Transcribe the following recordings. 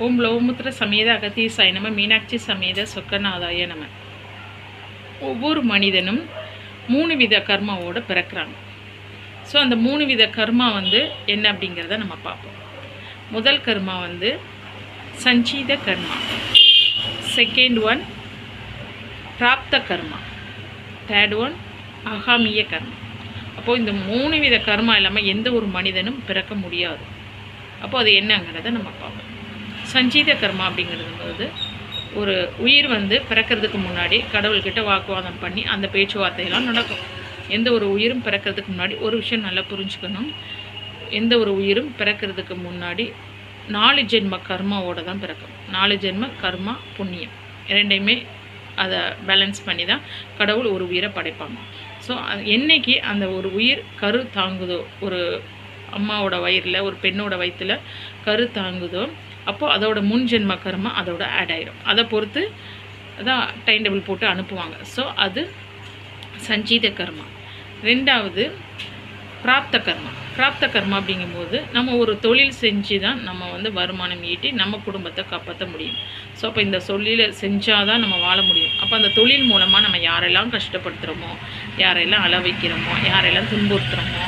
ஓம் லோமுத்திர சமேத அகத்தீசாய நம மீனாட்சி சமேத சொக்கநாதாய நம. ஒவ்வொரு மனிதனும் மூணு வித கர்மாவோடு பிறக்கிறாங்க. ஸோ அந்த மூணு வித கர்மா வந்து என்ன அப்படிங்கிறத நம்ம பார்ப்போம். முதல் கர்மா வந்து சஞ்சீத கர்மா. செகண்ட் ஒன் பிராப்த கர்மா. தேர்ட் ஒன் அகாமிய கர்மா. அப்போது இந்த மூணு வித கர்மா இல்லாமல் எந்த ஒரு மனிதனும் பிறக்க முடியாது. அப்போது அது என்னங்கிறத நம்ம பார்ப்போம். சஞ்சீத கர்மா அப்படிங்கிறது போது ஒரு உயிர் வந்து பிறக்கிறதுக்கு முன்னாடி கடவுள்கிட்ட வாக்குவாதம் பண்ணி அந்த பேச்சுவார்த்தையெல்லாம் நடக்கும். எந்த ஒரு உயிரும் பிறக்கிறதுக்கு முன்னாடி ஒரு விஷயம் நல்லா புரிஞ்சுக்கணும். எந்த ஒரு உயிரும் பிறக்கிறதுக்கு முன்னாடி நாலு ஜென்ம கர்மாவோட தான் பிறக்கும். நாலு ஜென்ம கர்மா புண்ணியம். ரெண்டையுமே அதை பேலன்ஸ் பண்ணி தான் கடவுள் ஒரு உயிரை படைப்பாங்க. ஸோ என்னைக்கு அந்த ஒரு உயிர் கரு தாங்குதோ ஒரு அம்மாவோட வயிறில் ஒரு பெண்ணோட வயிற்றில் கரு தாங்குதோ அப்போது அதோட முன் ஜென்ம கர்மா அதோட ஆட் ஆயிரும். அதை பொறுத்து தான் டைம் டேபிள் போட்டு அனுப்புவாங்க. ஸோ அது சஞ்சீத கர்மா. ரெண்டாவது பிராப்த கர்மா. பிராப்த கர்மா அப்படிங்கும்போது நம்ம ஒரு தொழில் செஞ்சு தான் நம்ம வந்து வருமானம் ஈட்டி நம்ம குடும்பத்தை காப்பாற்ற முடியும். ஸோ அப்போ இந்த தொழிலை செஞ்சால் தான் நம்ம வாழ முடியும். அப்போ அந்த தொழில் மூலமாக நம்ம யாரெல்லாம் கஷ்டப்படுத்துகிறோமோ யாரெல்லாம் அள வைக்கிறோமோ யாரெல்லாம் துன்புறுத்துகிறோமோ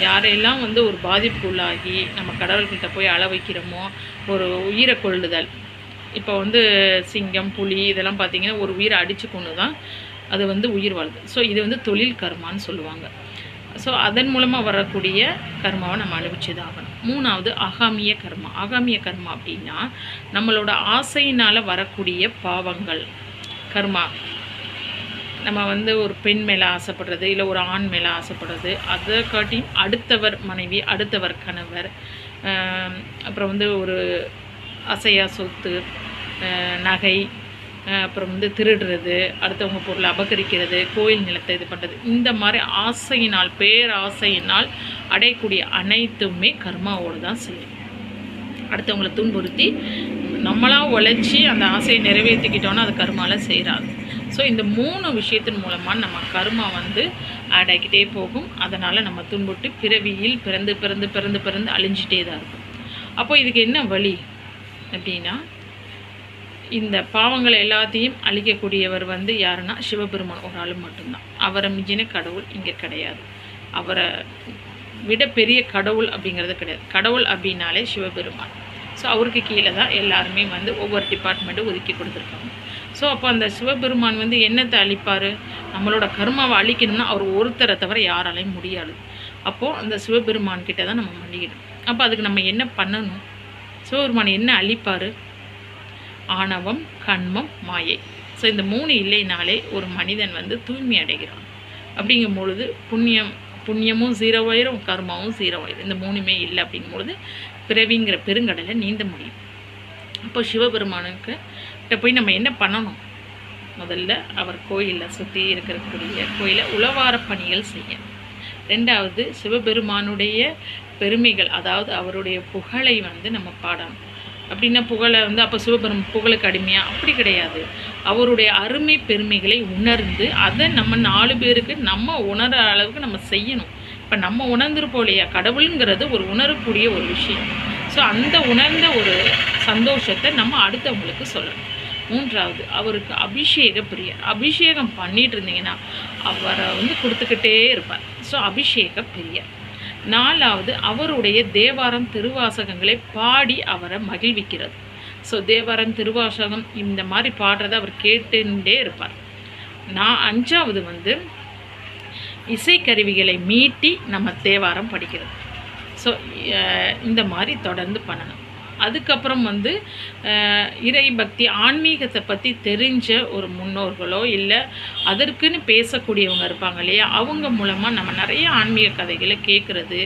யாரையெல்லாம் வந்து ஒரு பாதிப்புக்குள்ளாகி நம்ம கடவுள்கிட்ட போய் அள வைக்கிறோமோ ஒரு உயிரை கொள்ளுதல். இப்போ வந்து சிங்கம் புலி இதெல்லாம் பார்த்திங்கன்னா ஒரு உயிரை அடித்து கொண்டு தான் அது வந்து உயிர் வாழுது. ஸோ இது வந்து தொழில் கர்மான்னு சொல்லுவாங்க. ஸோ அதன் மூலமாக வரக்கூடிய கர்மாவை நம்ம அனுபவிச்சு தான் ஆகணும். மூணாவது அகாமிய கர்மா. அகாமிய கர்மா அப்படின்னா நம்மளோட ஆசையினால் வரக்கூடிய பாவங்கள். கர்மா. நம்ம வந்து ஒரு பெண் மேலே ஆசைப்படுறது இல்லை ஒரு ஆண் மேலே ஆசைப்படுறது அதை காட்டியும் அடுத்தவர் மனைவி அடுத்தவர் கணவர் அப்புறம் வந்து ஒரு அசையா சொத்து நகை அப்புறம் வந்து திருடுறது அடுத்தவங்க பொருளை அபகரிக்கிறது கோயில் நிலத்தை இது பண்ணுறது இந்த மாதிரி ஆசையினால் பேராசையினால் அடையக்கூடிய அனைத்துமே கர்மாவோடு தான் செய்யும். அடுத்தவங்களை துன்புறுத்தி நம்மளாக உழைச்சி அந்த ஆசையை நிறைவேற்றிக்கிட்டோன்னா அது கர்மாவில் செய்கிறாது ஸோ இந்த மூணு விஷயத்தின் மூலமாக நம்ம கர்மா வந்து ஆட் போகும். அதனால் நம்ம துன்புட்டு பிறவியில் பிறந்து பிறந்து பிறந்து பிறந்து அழிஞ்சிட்டே தான் இருக்கும். அப்போ இதுக்கு என்ன வழி அப்படின்னா இந்த பாவங்களை எல்லாத்தையும் அழிக்கக்கூடியவர் வந்து யாருன்னா சிவபெருமான். ஒரு ஆள் மட்டும்தான். அவரை மிஞ்சின கடவுள் இங்கே கிடையாது. அவரை விட பெரிய கடவுள் அப்படிங்கிறது கிடையாது. கடவுள் அப்படின்னாலே சிவபெருமான். ஸோ அவருக்கு கீழே தான் எல்லாருமே வந்து ஒவ்வொரு டிபார்ட்மெண்ட்டும் ஒதுக்கி கொடுத்துருக்காங்க. ஸோ அப்போ அந்த சிவபெருமான் வந்து என்னத்தை அழிப்பார்? நம்மளோட கர்மாவை அழிக்கணும்னா அவர் ஒருத்தரை தவிர யாராலையும் முடியாது. அப்போது அந்த சிவபெருமான் கிட்ட தான் நம்ம மண்டிக்கணும். அப்போ அதுக்கு நம்ம என்ன பண்ணணும்? சிவபெருமான் என்ன அழிப்பார்? ஆணவம் கண்மம் மாயை. ஸோ இந்த மூணு இல்லைனாலே ஒரு மனிதன் வந்து தூய்மை அடைகிறான். அப்படிங்கும் பொழுது புண்ணியம் புண்ணியமும் ஜீரோவாயிரும் கர்மாவும் ஜீரோவாயிரும் இந்த மூணுமே இல்லை அப்படிங்கும் பொழுது பிறவிங்கிற பெருங்கடலை நீந்த முடியும். அப்போ சிவபெருமானுக்கு கிட்ட போய் நம்ம என்ன பண்ணணும்? முதல்ல அவர் கோயிலில் சுற்றி இருக்கக்கூடிய கோயிலை உளவார பணிகள் செய்ய ரெண்டாவது சிவபெருமானுடைய பெருமைகள் அதாவது அவருடைய புகழை வந்து நம்ம பாடணும். அப்படின்னா புகழை வந்து அப்போ சிவபெரும் புகழுக்கு அடிமையா? அப்படி கிடையாது. அவருடைய அருமை பெருமைகளை உணர்ந்து அதை நம்ம நாலு பேருக்கு நம்ம உணர அளவுக்கு நம்ம செய்யணும். இப்போ நம்ம உணர்ந்துருப்போம் இல்லையா? கடவுளுங்கிறது ஒரு உணரக்கூடிய ஒரு விஷயம். ஸோ அந்த உணர்ந்த ஒரு சந்தோஷத்தை நம்ம அடுத்தவங்களுக்கு சொல்லணும். மூன்றாவது அவருக்கு அபிஷேக பிரியர். அபிஷேகம் பண்ணிட்டு இருந்தீங்கன்னா அவரை வந்து கொடுத்துக்கிட்டே இருப்பார். ஸோ அபிஷேக பிரியர். நாலாவது அவருடைய தேவாரம் திருவாசகங்களை பாடி அவரை மகிழ்விக்கிறது. ஸோ தேவாரம் திருவாசகம் இந்த மாதிரி பாடுறதை அவர் கேட்டுட்டே இருப்பார். நான் அஞ்சாவது வந்து இசைக்கருவிகளை மீட்டி நம்ம தேவாரம் படிக்கிறது. ஸோ uh, இந்த மாதிரி தொடர்ந்து பண்ணணும். அதுக்கப்புறம் வந்து uh, இறை பக்தி ஆன்மீகத்தை பற்றி தெரிஞ்ச ஒரு முன்னோர்களோ இல்லை அதற்குன்னு பேசக்கூடியவங்க இருப்பாங்க இல்லையா? அவங்க மூலமாக நம்ம நிறைய ஆன்மீக கதைகளை கேட்குறது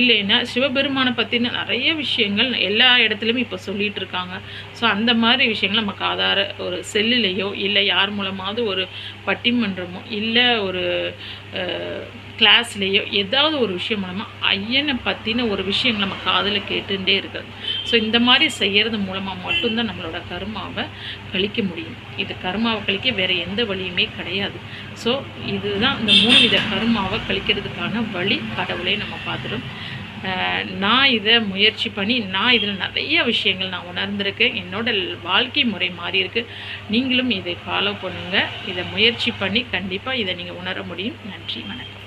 இல்லைன்னா சிவபெருமானை பற்றின நிறைய விஷயங்கள் எல்லா இடத்துலையுமே இப்போ சொல்லிகிட்டு இருக்காங்க. ஸோ அந்த மாதிரி விஷயங்கள் நமக்கு ஆதார ஒரு செல்லுலேயோ இல்லை யார் மூலமாவது ஒரு பட்டிமன்றமோ இல்லை ஒரு uh, கிளாஸ்லேயோ ஏதாவது ஒரு விஷயம் மூலமாக ஐயனை பற்றின ஒரு விஷயங்கள் நம்ம காதில் கேட்டுகிட்டே இருக்கிறது ஸோ இந்த மாதிரி செய்கிறது மூலமாக மட்டும்தான் நம்மளோட கர்மாவை கழிக்க முடியும். இது கர்மாவை கழிக்க வேறு எந்த வழியுமே கிடையாது. ஸோ இதுதான் இந்த மூணு வித கர்மாவை கழிக்கிறதுக்கான வழி கடவுளே நம்ம பார்த்துடும். நான் இதை முயற்சி பண்ணி நான் இதில் நிறைய விஷயங்கள் நான் உணர்ந்திருக்கேன். என்னோட வாழ்க்கை முறை மாறி இருக்குது நீங்களும் இதை ஃபாலோ பண்ணுங்கள் இதை முயற்சி பண்ணி கண்டிப்பாக இதை நீங்கள் உணர முடியும். நன்றி வணக்கம்.